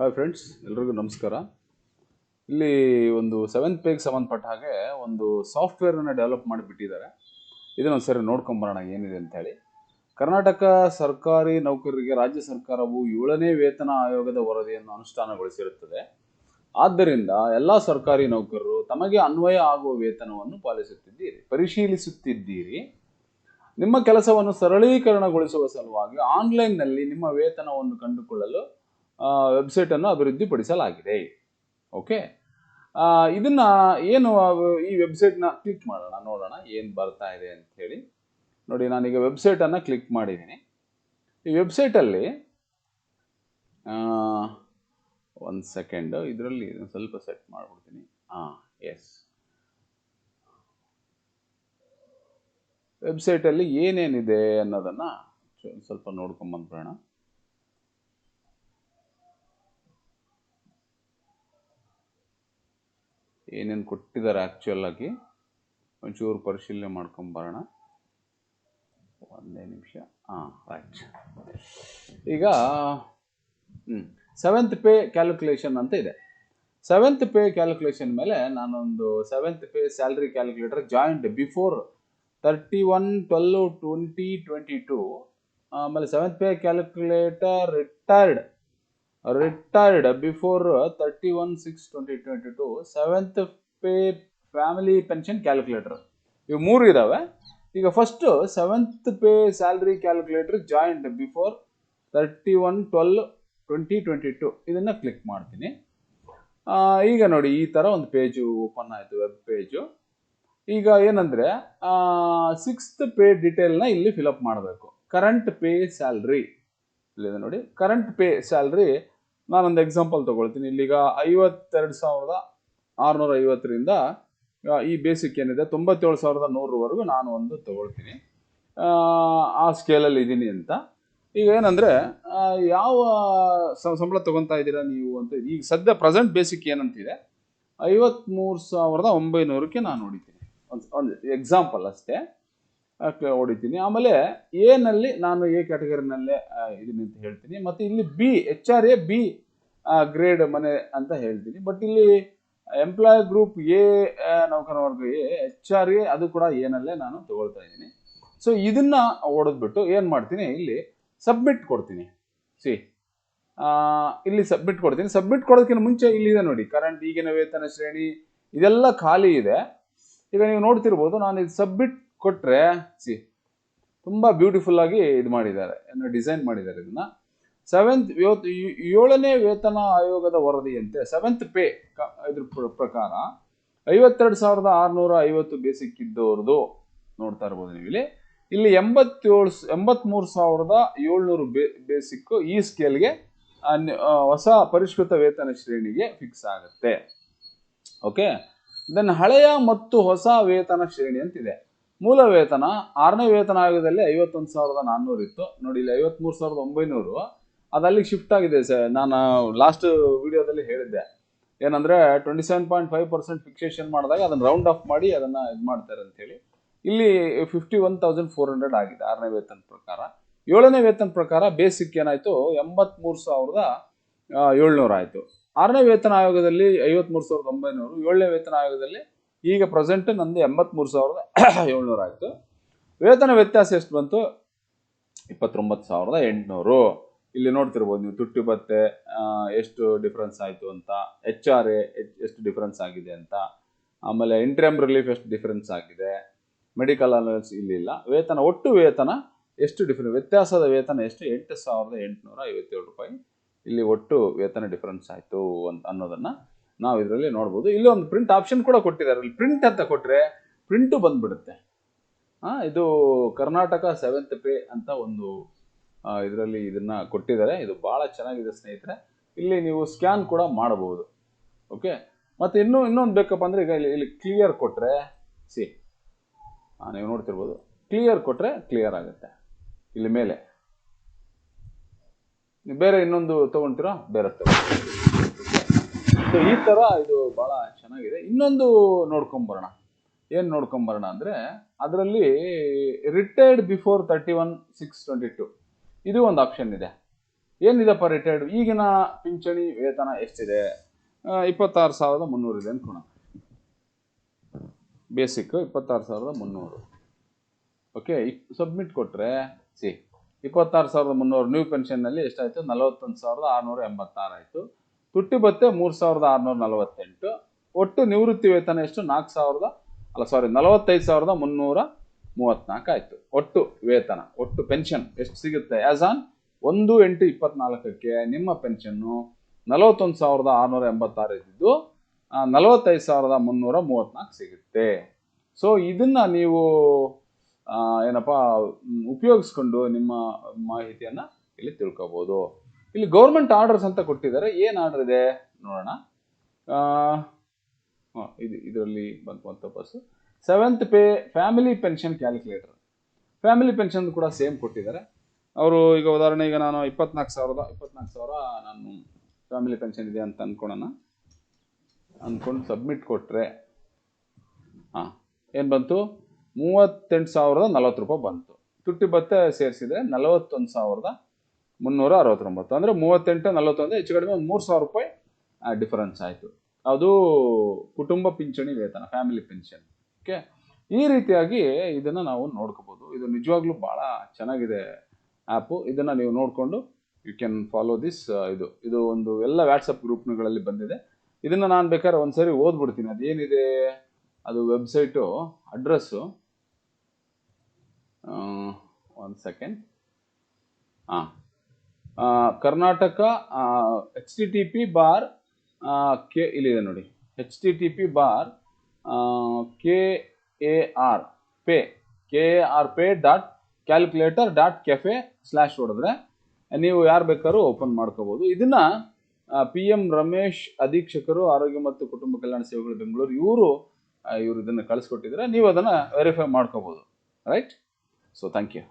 Hi friends ಎಲ್ರಿಗೂ ನಮಸ್ಕಾರ. ಇಲ್ಲಿ ಒಂದು ಸೆವೆಂತ್ ಪೇಗೆ ಸಂಬಂಧಪಟ್ಟ ಹಾಗೆ ಒಂದು ಸಾಫ್ಟ್ವೇರನ್ನು ಡೆವಲಪ್ ಮಾಡಿಬಿಟ್ಟಿದ್ದಾರೆ ಇದನ್ನೊಂದು ಸರಿ ನೋಡ್ಕೊಂಬರೋಣ ಏನಿದೆ ಅಂತೇಳಿ ಕರ್ನಾಟಕ ಸರ್ಕಾರಿ ನೌಕರರಿಗೆ ರಾಜ್ಯ ಸರ್ಕಾರವು ಏಳನೇ ವೇತನ ಆಯೋಗದ ವರದಿಯನ್ನು ಅನುಷ್ಠಾನಗೊಳಿಸಿರುತ್ತದೆ. ಆದ್ದರಿಂದ ಎಲ್ಲ ಸರ್ಕಾರಿ ನೌಕರರು ತಮಗೆ ಅನ್ವಯ ಆಗುವ ವೇತನವನ್ನು ಪಾಲಿಸುತ್ತಿದ್ದೀರಿ, ಪರಿಶೀಲಿಸುತ್ತಿದ್ದೀರಿ. ನಿಮ್ಮ ಕೆಲಸವನ್ನು ಸರಳೀಕರಣಗೊಳಿಸುವ ಸಲುವಾಗಿ ಆನ್ಲೈನ್ನಲ್ಲಿ ನಿಮ್ಮ ವೇತನವನ್ನು ಕಂಡುಕೊಳ್ಳಲು ವೆಬ್ಸೈಟನ್ನು ಅಭಿವೃದ್ಧಿಪಡಿಸಲಾಗಿದೆ. ಓಕೆ ಇದನ್ನ ಏನು ಈ ವೆಬ್ಸೈಟ್ನ ಕ್ಲಿಕ್ ಮಾಡೋಣ, ನೋಡೋಣ ಏನು ಬರ್ತಾ ಇದೆ ಅಂತ ಹೇಳಿ. ನೋಡಿ, ನಾನೀಗ ವೆಬ್ಸೈಟನ್ನು ಕ್ಲಿಕ್ ಮಾಡಿದ್ದೀನಿ ಈ ವೆಬ್ಸೈಟಲ್ಲಿ ಒಂದು ಸೆಕೆಂಡ್ ಇದರಲ್ಲಿ ಸ್ವಲ್ಪ ಸೆಟ್ ಮಾಡ್ಬಿಡ್ತೀನಿ. ಹಾಂ ಎಸ್ ವೆಬ್ಸೈಟಲ್ಲಿ ಏನೇನಿದೆ ಅನ್ನೋದನ್ನು ಸ್ವಲ್ಪ ನೋಡ್ಕೊಂಬಂದ್ಬಿಡೋಣ. ಏನೇನು ಕೊಟ್ಟಿದ್ದಾರೆ ಆ್ಯಕ್ಚುಯಲ್ ಆಗಿ, ಒಂಚೂರು ಪರಿಶೀಲನೆ ಮಾಡ್ಕೊಂಬರೋಣ ಒಂದೇ ನಿಮಿಷ. ಹಾಂ ರೈಟ್ ಈಗ ಹ್ಞೂ ಸೆವೆಂತ್ ಪೇ ಕ್ಯಾಲ್ಕುಲೇಷನ್ ಅಂತ ಇದೆ. ಸೆವೆಂತ್ ಪೇ ಕ್ಯಾಲ್ಕುಲೇಷನ್ ಮೇಲೆ ನಾನೊಂದು seventh pay salary calculator joint before thirty one twelve twenty twenty two ಆಮೇಲೆ seventh pay calculator retired retired before thirty one six twenty twenty two seventh pay family pension calculator ಇವು ಮೂರು ಇದಾವೆ. ಈಗ first seventh pay salary calculator joint before thirty one twelve twenty twenty two ಇದನ್ನು click ಮಾಡ್ತೀನಿ. ಈಗ ನೋಡಿ, ಈ ಥರ ಒಂದು ಪೇಜು ಓಪನ್ ಆಯಿತು ವೆಬ್ ಪೇಜು ಈಗ ಏನಂದರೆ ಸಿಕ್ಸ್ತ್ ಪೇ ಡಿಟೇಲ್ನ ಇಲ್ಲಿ ಫಿಲಪ್ ಮಾಡಬೇಕು. ಕರೆಂಟ್ ಪೇ ಸ್ಯಾಲ್ರಿ ಇಲ್ಲಿದೆ ನೋಡಿ. ಕರೆಂಟ್ ಪೇ ಸ್ಯಾಲ್ರಿ ನಾನೊಂದು ಎಕ್ಸಾಂಪಲ್ ತಗೊಳ್ತೀನಿ. ಇಲ್ಲಿಗ ಐವತ್ತೆರಡು ಸಾವಿರದ ಆರುನೂರ ಐವತ್ತರಿಂದ ಈ ಬೇಸಿಕ್ ಏನಿದೆ ತೊಂಬತ್ತೇಳು ಸಾವಿರದ ನೂರವರೆಗೂ ನಾನು ಒಂದು ತಗೊಳ್ತೀನಿ. ಆ, ಸ್ಕೇಲಲ್ಲಿ ಇದ್ದೀನಿ ಅಂತ. ಈಗ ಏನಂದರೆ ಯಾವ ಸಂಬಳ ತೊಗೊತಾ ಇದ್ದೀರಾ ನೀವು ಅಂತ. ಈಗ ಸದ್ಯ ಪ್ರೆಸೆಂಟ್ ಬೇಸಿಕ್ ಏನಂತಿದೆ ಐವತ್ತ್ಮೂರು ಸಾವಿರದ ಒಂಬೈನೂರಕ್ಕೆ ನಾನು ಹೊಡಿತೀನಿ. ಒಂದು ಒಂದು ಎಕ್ಸಾಂಪಲ್ ಅಷ್ಟೇ. ಹೊಡಿತೀನಿ. ಆಮೇಲೆ ಎನಲ್ಲಿ ನಾನು ಎ ಕ್ಯಾಟಗರಿನಲ್ಲೇ ಇದೀನಿ ಅಂತ ಹೇಳ್ತೀನಿ. ಮತ್ತು ಇಲ್ಲಿ B, H R A, B grade ಮನೆ ಅಂತ ಹೇಳ್ತೀನಿ. ಬಟ್ ಇಲ್ಲಿ ಎಂಪ್ಲಾಯ್ ಗ್ರೂಪ್ ಎ ನೌಕರ ವರ್ಗ ಎ, ಎಚ್ ಆರ್ ಎ, ಅದು ಕೂಡ ಏನಲ್ಲೇ ನಾನು ತಗೊಳ್ತಾ ಇದ್ದೀನಿ. ಸೊ ಇದನ್ನ ಹೊಡೆದ್ಬಿಟ್ಟು ಏನು ಮಾಡ್ತೀನಿ? ಇಲ್ಲಿ ಸಬ್ಮಿಟ್ ಕೊಡ್ತೀನಿ. ಸಿ ಇಲ್ಲಿ ಸಬ್ಮಿಟ್ ಕೊಡ್ತೀನಿ. ಸಬ್ಮಿಟ್ ಕೊಡೋದಕ್ಕಿಂತ ಮುಂಚೆ ಇಲ್ಲಿದೆ ನೋಡಿ. ಕರೆಂಟ್ ಈಗಿನ ವೇತನ ಶ್ರೇಣಿ, ಇದೆಲ್ಲ ಖಾಲಿ ಇದೆ. ಈಗ ನೀವು ನೋಡ್ತಿರ್ಬೋದು ನಾನು ಇದು ಸಬ್ಮಿಟ್ ಕೊಟ್ಟರೆ ಸಿ, ತುಂಬ ಬ್ಯೂಟಿಫುಲ್ ಆಗಿ ಇದು ಮಾಡಿದ್ದಾರೆ, ಏನು ಡಿಸೈನ್ ಮಾಡಿದ್ದಾರೆ ಇದನ್ನ. ಸೆವೆಂತ್ ಏಳನೇ ವೇತನ ಆಯೋಗದ ವರದಿಯಂತೆ ಸೆವೆಂತ್ ಪೇ ಇದ್ರ ಪ್ರಕಾರ, ಐವತ್ತೆರಡು ಸಾವಿರದ ಆರುನೂರ ಐವತ್ತು ಬೇಸಿಕ್ ಇದ್ದವ್ರದ್ದು ನೋಡ್ತಾ ಇರ್ಬೋದು ನೀವು ಇಲ್ಲಿ ಇಲ್ಲಿ ಎಂಬತ್ತೇಳು, ಎಂಬತ್ಮೂರು ಸಾವಿರದ ಏಳ್ನೂರು ಬೇ ಬೇಸಿಕ್ಕು ಈ ಸ್ಕೇಲ್ಗೆ ಹೊಸ ಪರಿಷ್ಕೃತ ವೇತನ ಶ್ರೇಣಿಗೆ ಫಿಕ್ಸ್ ಆಗುತ್ತೆ. ಓಕೆ ದೆನ್ ಹಳೆಯ ಮತ್ತು ಹೊಸ ವೇತನ ಶ್ರೇಣಿ ಅಂತಿದೆ. ಮೂಲ ವೇತನ, ಆರನೇ ವೇತನ ಆಯೋಗದಲ್ಲಿ ಐವತ್ತೊಂದು ಸಾವಿರದ ನಾನ್ನೂರು ಇತ್ತು. ನೋಡಿ, ಇಲ್ಲಿ ಐವತ್ಮೂರು ಸಾವಿರದ ಒಂಬೈನೂರು. ಅದು ಅಲ್ಲಿಗೆ ಶಿಫ್ಟ್ ಆಗಿದೆ ಸರ್. ನಾನು ಲಾಸ್ಟ್ ವಿಡಿಯೋದಲ್ಲಿ ಹೇಳಿದ್ದೆ. ಏನಂದ್ರೆ twenty seven point five percent fixation ಮಾಡಿದಾಗ ಅದನ್ನು ರೌಂಡ್ ಆಫ್ ಮಾಡಿ ಅದನ್ನು ಇದು ಮಾಡ್ತಾರೆ ಅಂತೇಳಿ ಇಲ್ಲಿ fifty one thousand four hundred ಆಗಿದೆ ಆರನೇ ವೇತನ ಪ್ರಕಾರ. ಏಳನೇ ವೇತನ ಪ್ರಕಾರ ಬೇಸಿಕ್ ಏನಾಯಿತು? ಎಂಬತ್ಮೂರು ಸಾವಿರದ ಏಳ್ನೂರು ಆಯಿತು. ಆರನೇ ವೇತನ ಆಯೋಗದಲ್ಲಿ ಐವತ್ಮೂರು ಸಾವಿರದ ಒಂಬೈನೂರು, ಏಳನೇ ವೇತನ ಆಯೋಗದಲ್ಲಿ ಈಗ ಪ್ರೆಸೆಂಟ್ ನಂದು ಎಂಬತ್ಮೂರು ಸಾವಿರದ ಏಳ್ನೂರು ಆಯಿತು. ವೇತನ ವ್ಯತ್ಯಾಸ ಎಷ್ಟು ಬಂತು? ಇಪ್ಪತ್ತೊಂಬತ್ತು ಸಾವಿರದ ಎಂಟುನೂರು. ಇಲ್ಲಿ ನೋಡ್ತಿರ್ಬೋದು ನೀವು ತುಟ್ಟಿ ಭತ್ತೆ ಎಷ್ಟು ಡಿಫ್ರೆನ್ಸ್ ಆಯಿತು ಅಂತ ಎಚ್ ಆರ್ ಎ ಎಷ್ಟು ಡಿಫ್ರೆನ್ಸ್ ಆಗಿದೆ ಅಂತ. ಆಮೇಲೆ ಇಂಟ್ರಿಯಮ್ ರಿಲೀಫ್ ಎಷ್ಟು ಡಿಫ್ರೆನ್ಸ್ ಆಗಿದೆ. ಮೆಡಿಕಲ್ ಅಲವೆನ್ಸ್ ಇಲ್ಲಿಲ್ಲ ವೇತನ, ಒಟ್ಟು ವೇತನ ಎಷ್ಟು ಡಿಫ್ರೆನ್ಸ್ ವ್ಯತ್ಯಾಸದ ವೇತನ ಎಷ್ಟು? ಎಂಟು ಸಾವಿರದ ಎಂಟುನೂರ ಐವತ್ತೇಳು ರೂಪಾಯಿ. ಇಲ್ಲಿ ಒಟ್ಟು ವೇತನ ಡಿಫ್ರೆನ್ಸ್ ಆಯಿತು ಅಂತ ಅನ್ನೋದನ್ನು ನಾವು ಇದರಲ್ಲಿ ನೋಡ್ಬೋದು. ಇಲ್ಲಿ ಒಂದು ಪ್ರಿಂಟ್ ಆಪ್ಷನ್ ಕೂಡ ಕೊಟ್ಟಿದ್ದಾರೆ. ಇಲ್ಲಿ ಪ್ರಿಂಟ್ ಅಂತ ಕೊಟ್ಟರೆ ಪ್ರಿಂಟು ಬಂದುಬಿಡುತ್ತೆ. ಇದು ಕರ್ನಾಟಕ ಸೆವೆಂತ್ ಪೇ ಅಂತ ಒಂದು ಇದರಲ್ಲಿ ಇದನ್ನು ಕೊಟ್ಟಿದ್ದಾರೆ. ಇದು ಭಾಳ ಚೆನ್ನಾಗಿದೆ ಸ್ನೇಹಿತರೆ. ಇಲ್ಲಿ ನೀವು ಸ್ಕ್ಯಾನ್ ಕೂಡ ಮಾಡಬಹುದು. ಓಕೆ ಮತ್ತು ಇನ್ನೂ, ಇನ್ನೊಂದು ಬೇಕಪ್ಪ ಅಂದರೆ ಈಗ ಇಲ್ಲಿ ಇಲ್ಲಿ ಕ್ಲಿಯರ್ ಕೊಟ್ಟರೆ ಸಿ ನೀವು ನೋಡ್ತಿರ್ಬೋದು. ಕ್ಲಿಯರ್ ಕೊಟ್ಟರೆ ಕ್ಲಿಯರ್ ಆಗುತ್ತೆ. ಇಲ್ಲಿ ಮೇಲೆ. ನೀವು ಬೇರೆ ಇನ್ನೊಂದು ತೊಗೊಳ್ತೀರಾ ಬೇರೆ ತಗೊಳ್ತೀರಾ ಸೊ ಈ ಥರ ಇದು ಭಾಳ ಚೆನ್ನಾಗಿದೆ. ಇನ್ನೊಂದು ನೋಡ್ಕೊಂಬರೋಣ ಏನು ನೋಡ್ಕೊಂಬರೋಣ ಅಂದರೆ, ಅದರಲ್ಲಿ retired before thirty one six twenty two ಇದು ಒಂದು ಆಪ್ಷನ್ ಇದೆ. ಏನಿದೆಪ್ಪ ರಿಟೈರ್ಡ್ ಈಗಿನ ಪಿಂಚಣಿ ವೇತನ ಎಷ್ಟಿದೆ? ಇಪ್ಪತ್ತಾರು ಸಾವಿರದ ಮುನ್ನೂರು ಇದೆ ಅನ್ಕೋಣ. ಬೇಸಿಕ್ ಇಪ್ಪತ್ತಾರು ಸಾವಿರದ ಮುನ್ನೂರು. ಓಕೆ ಸಬ್ಮಿಟ್ ಕೊಟ್ಟರೆ ಸಿ, ಇಪ್ಪತ್ತಾರು ಸಾವಿರದ ಮುನ್ನೂರು ನ್ಯೂ ಪೆನ್ಷನ್ನಲ್ಲಿ ಎಷ್ಟಾಯಿತು? ನಲವತ್ತೊಂದು ಸಾವಿರದ ಆರುನೂರ ಎಂಬತ್ತಾರು ಆಯಿತು. ತುಟ್ಟಿ ಭತ್ತೆ ಮೂರು ಸಾವಿರದ ಆರುನೂರ ನಲವತ್ತೆಂಟು. ಒಟ್ಟು ನಿವೃತ್ತಿ ವೇತನ ಎಷ್ಟು? ನಾಲ್ಕು ಸಾವಿರದ, ಅಲ್ಲ ಸಾರಿ ನಲವತ್ತೈದು ಸಾವಿರದ ಮುನ್ನೂರ ಮೂವತ್ನಾಲ್ಕು ಆಯಿತು. ಒಟ್ಟು ವೇತನ, ಒಟ್ಟು ಪೆನ್ಷನ್ ಎಷ್ಟು ಸಿಗುತ್ತೆ? ಆ್ಯಸ್ ಆನ್ ಒಂದು ಎಂಟು ಇಪ್ಪತ್ನಾಲ್ಕಕ್ಕೆ ನಿಮ್ಮ ಪೆನ್ಷನ್ನು ನಲವತ್ತೊಂದು ಸಾವಿರದ ಆರುನೂರ ಎಂಬತ್ತಾರು ಇದ್ದಿದ್ದು ನಲವತ್ತೈದು ಸಾವಿರದ ಮುನ್ನೂರ ಮೂವತ್ತ್ನಾಲ್ಕು ಸಿಗುತ್ತೆ. ಸೊ ಇದನ್ನು ನೀವು ಏನಪ್ಪ, ಉಪಯೋಗಿಸ್ಕೊಂಡು ನಿಮ್ಮ ಮಾಹಿತಿಯನ್ನು ಇಲ್ಲಿ ತಿಳ್ಕೊಬೋದು. ಇಲ್ಲಿ ಗೌರ್ಮೆಂಟ್ ಆರ್ಡರ್ಸ್ ಅಂತ ಕೊಟ್ಟಿದ್ದಾರೆ. ಏನು ಆರ್ಡರ್ ಇದೆ? ನೋಡೋಣ. ಇದು, ಇದರಲ್ಲಿ ಬಂತು bus seventh pay family pension calculator family pension ಕೂಡ ಸೇಮ್ ಕೊಟ್ಟಿದ್ದಾರೆ. ಅವರು ಈಗ ಉದಾಹರಣೆ, ಈಗ ನಾನು ಇಪ್ಪತ್ನಾಲ್ಕು ಸಾವಿರದ, ಇಪ್ಪತ್ನಾಲ್ಕು ಸಾವಿರ ನಾನು ಫ್ಯಾಮಿಲಿ ಪೆನ್ಷನ್ ಇದೆ ಅಂತ ಅಂದ್ಕೊಳೋಣ ಅಂದ್ಕೊಂಡು ಸಬ್ಮಿಟ್ ಕೊಟ್ಟರೆ ಹಾಂ, ಏನು ಬಂತು? ಮೂವತ್ತೆಂಟು ಸಾವಿರದ ನಲವತ್ತು ರೂಪಾಯಿ ಬಂತು. ತುಟ್ಟಿ ಭತ್ತೆ ಸೇರಿಸಿದ್ರೆ ನಲವತ್ತೊಂದು ಸಾವಿರದ ಮುನ್ನೂರ ಅರವತ್ತೊಂಬತ್ತು ಅಂದರೆ ಮೂವತ್ತೆಂಟು, ನಲವತ್ತೊಂದು, ಹೆಚ್ಚು ಕಡಿಮೆ ಒಂದು ಮೂರು ಸಾವಿರ ರೂಪಾಯಿ ಡಿಫರೆನ್ಸ್ ಆಯಿತು. ಅದು ಕುಟುಂಬ ಪಿಂಚಣಿ ವೇತನ ಫ್ಯಾಮಿಲಿ ಪೆನ್ಷನ್ ಓಕೆ ಈ ರೀತಿಯಾಗಿ ಇದನ್ನು ನಾವು ನೋಡ್ಕೋಬೋದು. ಇದು ನಿಜವಾಗ್ಲೂ ಭಾಳ ಚೆನ್ನಾಗಿದೆ ಆ್ಯಪು ಇದನ್ನು ನೀವು ನೋಡಿಕೊಂಡು ಯು ಕ್ಯಾನ್ ಫಾಲೋ ದಿಸ್ ಇದು. ಇದು ಒಂದು ಎಲ್ಲ ವ್ಯಾಟ್ಸಪ್ ಗ್ರೂಪ್ಗಳಲ್ಲಿ ಬಂದಿದೆ. ಇದನ್ನು ನಾನು ಬೇಕಾದ್ರೆ ಒಂದ್ಸರಿ ಓದ್ಬಿಡ್ತೀನಿ. ಅದೇನಿದೆ? ಅದು ವೆಬ್ಸೈಟು ಅಡ್ರೆಸ್ಸು ಒಂದು ಸೆಕೆಂಡ್ ಹಾಂ Karnataka H T T P bar K, ಇಲ್ಲಿದೆ ನೋಡಿ. H T T P bar K A R pay K A R pay dot calculator dot cafe slash ಹೊಡೆದ್ರೆ ನೀವು ಯಾರು ಬೇಕಾದ್ರೂ ಓಪನ್ ಮಾಡ್ಕೋಬೋದು. ಇದನ್ನು ಪಿ ಎಂ ರಮೇಶ್ ಅಧೀಕ್ಷಕರು, ಆರೋಗ್ಯ ಮತ್ತು ಕುಟುಂಬ ಕಲ್ಯಾಣ ಸೇವೆಗಳು ಬೆಂಗಳೂರು, ಇವರು ಇವರು ಇದನ್ನು ಕಳಿಸ್ಕೊಟ್ಟಿದ್ರೆ ನೀವು ಅದನ್ನು ವೆರಿಫೈ ಮಾಡ್ಕೋಬೋದು. Right so thank you